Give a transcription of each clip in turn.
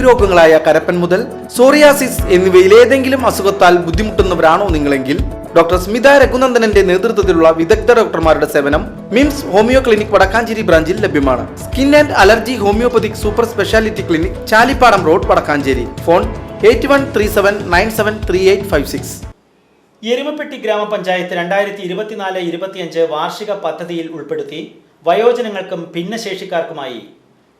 ത്വക്ക് രോഗങ്ങളായ കരപ്പൻ മുതൽ സോറിയാസിസ് എന്നിവയിൽ ഏതെങ്കിലും അസുഖത്താൽ ബുദ്ധിമുട്ടുന്നവരാണോ നിങ്ങളെങ്കിൽ? ഡോക്ടർ സ്മിത രഘുനന്ദനന്റെ നേതൃത്വത്തിലുള്ള വിദഗ്ധ ഡോക്ടർമാരുടെ സേവനം മിംസ് ഹോമിയോ ക്ലിനിക് വടക്കാഞ്ചേരി ബ്രാഞ്ചിൽ ലഭ്യമാണ്. Skin and allergy homeopathic super speciality clinic Chalippadam road Vadakkanchery. Phone eight one three seven nine seven three eight five six. Erumappetty ഗ്രാമപഞ്ചായത്ത് രണ്ടായിരത്തി ഇരുപത്തിനാല് ഇരുപത്തിയഞ്ച് വാർഷിക പദ്ധതിയിൽ ഉൾപ്പെടുത്തി വയോജനങ്ങൾക്കും ഭിന്നശേഷിക്കാർക്കുമായി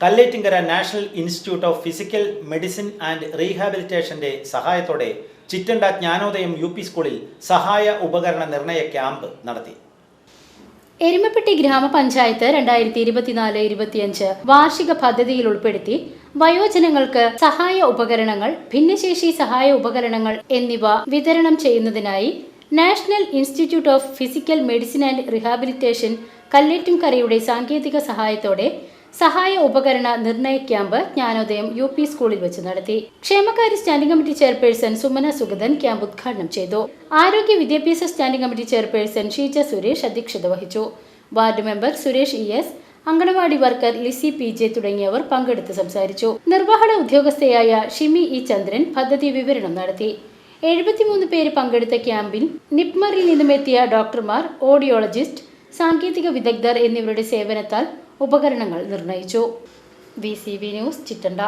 Kallettinkara national institute of physical medicine and റീഹാബിലിറ്റേഷന്റെ സഹായത്തോടെ ചിറ്റണ്ട ജ്ഞാനോദയം യു പി സ്കൂളിൽ സഹായ ഉപകരണ നിർണയ ക്യാമ്പ് നടത്തി. എരുമപ്പെട്ടി ഗ്രാമപഞ്ചായത്ത് രണ്ടായിരത്തി ഇരുപത്തിനാല് ഇരുപത്തിയഞ്ച് വാർഷിക പദ്ധതിയിൽ ഉൾപ്പെടുത്തി വയോജനങ്ങൾക്ക് സഹായ ഉപകരണങ്ങൾ ഭിന്നശേഷി സഹായ ഉപകരണങ്ങൾ എന്നിവ വിതരണം ചെയ്യുന്നതിനായി national institute of physical medicine and rehabilitation കല്ലേറ്റുംകരയുടെ സാങ്കേതിക സഹായത്തോടെ സഹായ ഉപകരണ നിർണയ ക്യാമ്പ് ജ്ഞാനോദയം യു പി സ്കൂളിൽ വെച്ച് നടത്തി. ക്ഷേമകാര്യ standing committee chairperson Sumana Sugathan camp ഉദ്ഘാടനം ചെയ്തു. ആരോഗ്യ വിദ്യാഭ്യാസ standing committee chairperson Sheeja Suresh അധ്യക്ഷത വഹിച്ചു. Ward member Suresh E S anganwadi worker Lissy P J തുടങ്ങിയവർ പങ്കെടുത്ത് സംസാരിച്ചു. നിർവഹണ ഉദ്യോഗസ്ഥയായ ഷിമി ഇ ചന്ദ്രൻ പദ്ധതി വിവരണം നടത്തി. എഴുപത്തിമൂന്ന് പേര് പങ്കെടുത്ത ക്യാമ്പിൽ നിപ്മറിൽ നിന്നുമെത്തിയ ഡോക്ടർമാർ ഓഡിയോളജിസ്റ്റ് സാങ്കേതിക വിദഗ്ധർ എന്നിവരുടെ സേവനത്താൽ ഉപകരണങ്ങൾ നിർണയിച്ചു. V news Chittanda.